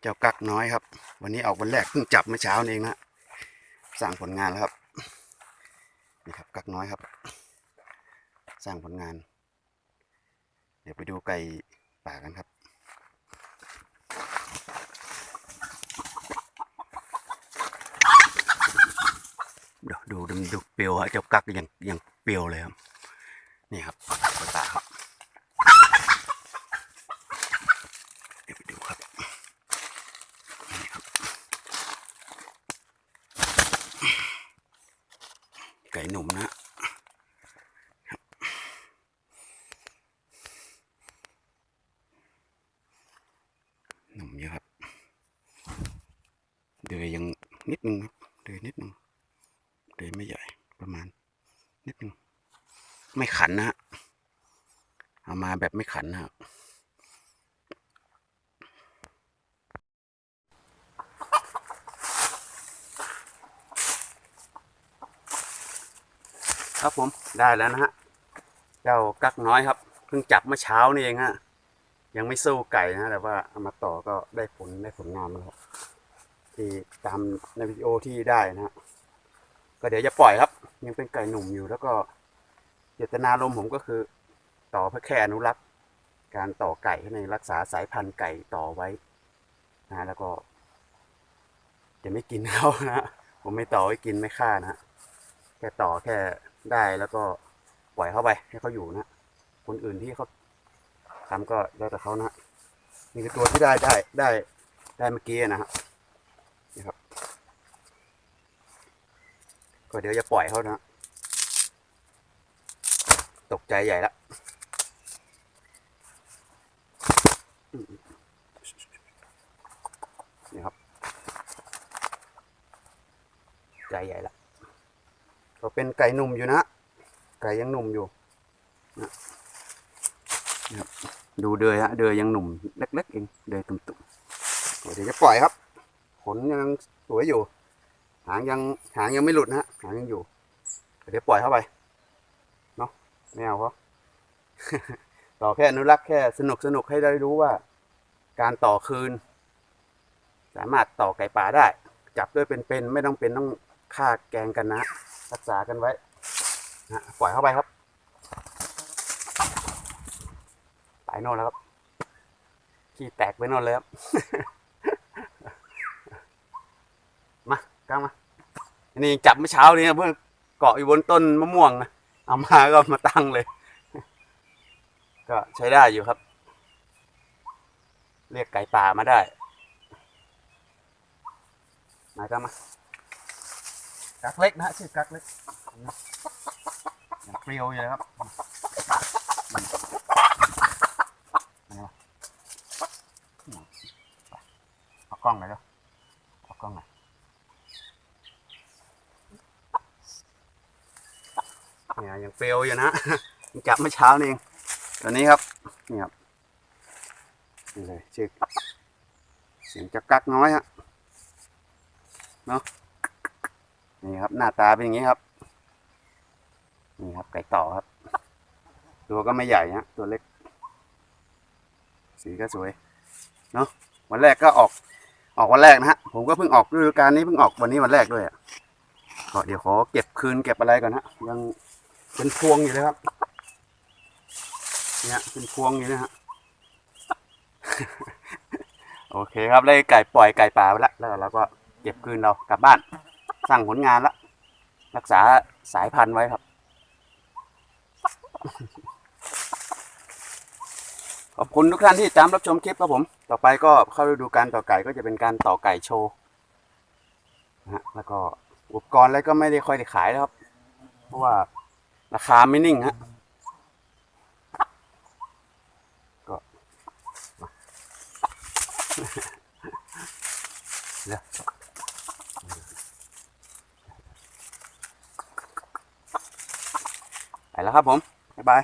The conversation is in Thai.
เจ้ากักน้อยครับ วันนี้ออกวันแรกเพิ่งจับเมื่อเช้านี่เองนะสร้างผลงานแล้วครับนี่ครับกักน้อยครับ สร้างผลงาน เดี๋ยวไปดูไก่ป่ากันครับดูดูดูเปียวฮะเจ้ากักยังยังเปียวเลยครับ นี่ครับไก่ป่าครับ เดี๋ยวไปดูครับนี่ครับ ไก่หนุ่มนะหนุ่มเยอะครับ เดือยยังนิดนึงครับเดือยนิดนึงเดือยไม่ใหญ่ประมาณ นิดนึง ไม่ขันนะฮะเอามาแบบไม่ขันนะครับ ครับผมได้แล้วนะฮะเจ้ากักน้อยครับ เพิ่งจับเมื่อเช้านี่เองฮะยังไม่สู้ไก่นะแต่ว่าเอามาต่อก็ได้ผลได้ผลงานมแล้วที่ตามในวิดีโอที่ได้นะฮะก็เดี๋ยวจะปล่อยครับ ยังเป็นไก่หนุ่มอยู่แล้วก็เจตนารมผมก็คือ ต่อเพื่อแค่อนุรักษ์ การต่อไก่ในรักษาสายพันธุ์ไก่ต่อไว้นะแล้วก็จะไม่กินเขานะผมไม่ต่อไว้กินไม่ฆ่านะแค่ต่อแค่ ได้แล้วก็ปล่อยเข้าไปให้เขาอยู่นะคนอื่นที่เขาทำก็แล้วแต่เขานะนี่คือตัวที่ได้ได้ได้ได้เมื่อกี้นะฮะนี่ครับ ก็เดี๋ยวจะปล่อยเขานะ ตกใจใหญ่ละนี่ครับ ใจใหญ่ละ ก็เป็นไก่หนุ่มอยู่นะ ไก่ยังหนุ่มอยู่นะดูเดือยฮะเดือยยังหนุ่มเล็กๆเองเดือยตุ่มๆเดี๋ยวจะปล่อยครับ ขนยังสวยอยู่ หางยังหางยังไม่หลุดนะฮะหางยังอยู่เดี๋ยวปล่อยเข้าไปเนาะไม่เอาเขาต่อแค่อนุรักษ์แค่สนุกสนุกให้ได้รู้ว่า การต่อคืน สามารถต่อไก่ป่าได้ จับด้วยเป็นๆไม่ต้องเป็นต้องฆ่าแกงกันนะ รักษากันไว้นะปล่อยเข้าไปครับไปโน่นแล้วครับขี้แตกไปโน่นเลยครับ มากล้ามาอันนี้จับเมื่อเช้านี้นะเพื่อนเกาะอยู่บนต้นมะม่วงนะเอามาก็มาตั้งเลย ก็ใช้ได้อยู่ครับ เรียกไก่ป่ามาได้ มาก็มา กักเล็กนะฮะชื่อกักเล็กนะยังเปรี้ยวอยู่เลยครับไหนวะเอากล้องหน่อยเด้อเอากล้องหน่อยเนี่ยยังเปรี้ยวอยู่นะยังจับเมื่อเช้านี่เองตัวนี้ครับนี่ครับนี่เลยชื่อเสียงจะกักน้อยฮะเนาะ นี่ครับ หน้าตาเป็นอย่างนี้ครับ นี่ครับไก่ต่อครับ ตัวก็ไม่ใหญ่นะตัวเล็ก สีก็สวยเนาะวันแรกก็ออกออกวันแรกนะฮะผมก็เพิ่งออกฤดูกาลนี้เพิ่งออกวันนี้วันแรกด้วยอะก็เดี๋ยวขอเก็บคืนเก็บอะไรก่อนฮะยังเป็นพวงอยู่เลยครับ เนี่ยเป็นพวงอยู่นะฮะโอเคครับได้ไก่ปล่อยไก่ป่าไปแล้วแล้วเราก็เก็บคืนเรากลับบ้าน สร้างผลงานละ รักษาสายพันธุ์ไว้ครับ ขอบคุณทุกท่านที่ตามรับชมคลิปครับผม ต่อไปก็เข้าฤดูการต่อไก่ก็จะเป็นการต่อไก่โชว์นะฮะแล้วก็อุปกรณ์อะไรก็ไม่ได้ค่อยได้ขายแล้วครับ เพราะว่าราคาไม่นิ่งฮะก็เดี๋ยว ไป แล้วครับผม บ๊ายบาย